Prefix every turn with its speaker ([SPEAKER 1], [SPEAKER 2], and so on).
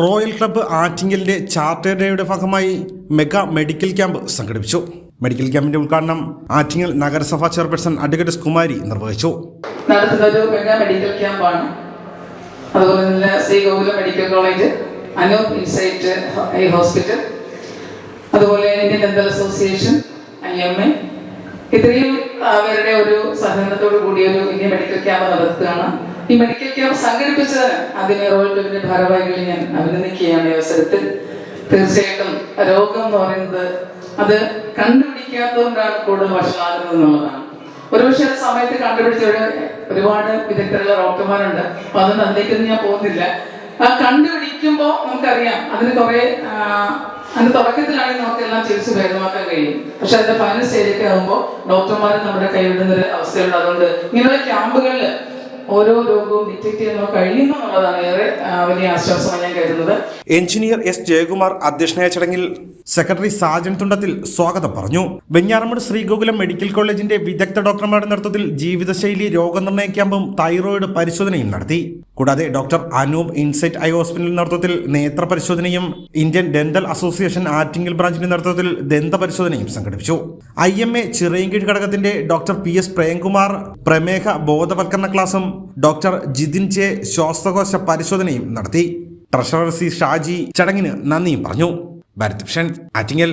[SPEAKER 1] Royal club ആറ്റിങ്ങലിന്റെ charter ഡേയുടെ ഭാഗമായി mega medical camp സംഘടിപ്പിച്ചു. മെഡിക്കൽ ക്യാമ്പിന്റെ ഉദ്ഘാടനം ആറ്റിങ്ങൽ നഗരസഭാ ചെയർപേഴ്സൺ അഡ്വക്കേറ്റ് കുമാരി നിർവഹിച്ചു.
[SPEAKER 2] മെഗാ മെഡിക്കൽ ക്യാമ്പാണ്. അതുപോലെ Gokulam medical college Anoop insight hospital അതുപോലെ Indian dental association I M A. ഇത്രയും അവരുടെ ഒരു സഹകരണത്തോടു കൂടിയ ഒരു ഇന്ത്യൻ മെഡിക്കൽ ക്യാമ്പ് നടത്തുകയാണ്. ഈ മെഡിക്കൽ ക്യാമ്പ് സംഘടിപ്പിച്ചത് ആദ്യമേ റോയൽ ക്ലബിന്റെ ഭാരവാഹികളെ ഞാൻ അഭിനന്ദിക്കുകയാണ് ഈ അവസരത്തിൽ. തീർച്ചയായിട്ടും രോഗം എന്ന് പറയുന്നത് അത് കണ്ടുപിടിക്കാത്തതുകൊണ്ടാണ് കൂടുതൽ വഷളാകുന്നത് എന്നുള്ളതാണ്. ഒരുപക്ഷെ ആ സമയത്ത് കണ്ടുപിടിച്ച ഒരു ഒരുപാട് വിദഗ്ധരുള്ള ഡോക്ടർമാരുണ്ട്. അപ്പൊ അതൊന്നും അതിലേക്കൊന്നും ഞാൻ പോകുന്നില്ല. ആ കണ്ടുപിടിക്കുമ്പോൾ നമുക്കറിയാം അതിന് കുറെ അതിന്റെ തുടക്കത്തിലാണെങ്കിൽ നമുക്ക് എല്ലാം ചികിത്സ ഭേദമാക്കാൻ കഴിയും. പക്ഷെ അതിന്റെ ഫൈനൽ സ്റ്റേജിലേക്ക് ആകുമ്പോൾ ഡോക്ടർമാർ നമ്മുടെ കൈവിടുന്ന ഒരു അവസ്ഥയുണ്ട്. അതുകൊണ്ട് ഇങ്ങനെയുള്ള ക്യാമ്പുകളിൽ ഓരോ രോഗവും ഡിറ്റക്ട് ചെയ്യാൻ കഴിയുന്നു എന്നുള്ളതാണ് ഏറെ വലിയ ആശ്വാസമായി ഞാൻ കരുതുന്നത്.
[SPEAKER 1] എഞ്ചിനീയർ എസ് ജയകുമാർ അധ്യക്ഷനായ ചടങ്ങിൽ സെക്രട്ടറി സാജൻ തുണ്ടത്തിൽ സ്വാഗതം പറഞ്ഞു. വെഞ്ഞാറമ്മൂട് ശ്രീഗോകുലം മെഡിക്കൽ കോളേജിന്റെ വിദഗ്ധ ഡോക്ടർമാരുടെ നേതൃത്വത്തിൽ ജീവിതശൈലി രോഗനിർണയ ക്യാമ്പും തൈറോയിഡ് പരിശോധനയും നടത്തി. കൂടാതെ ഡോക്ടർ അനൂപ് ഇൻസൈറ്റ് ഐ ഹോസ്പിറ്റലിന്റെ നേതൃത്വത്തിൽ നേത്ര പരിശോധനയും ഇന്ത്യൻ ഡെന്റൽ അസോസിയേഷൻ ആറ്റിങ്ങൽ ബ്രാഞ്ചിന്റെ നേതൃത്വത്തിൽ ദന്ത പരിശോധനയും സംഘടിപ്പിച്ചു. ഐ എം എ ചിറയൻകീഴ് ഘടകത്തിന്റെ ഡോക്ടർ പി എസ് പ്രേംകുമാർ പ്രമേഹ ബോധവൽക്കരണ ക്ലാസും ഡോക്ടർ ജിതിൻ ജെ ശ്വാസകോശ പരിശോധനയും നടത്തി. ട്രഷറർ സി ഷാജി ചടങ്ങിന് നന്ദിയും പറഞ്ഞു. ഭാരത് ആറ്റിങ്ങൽ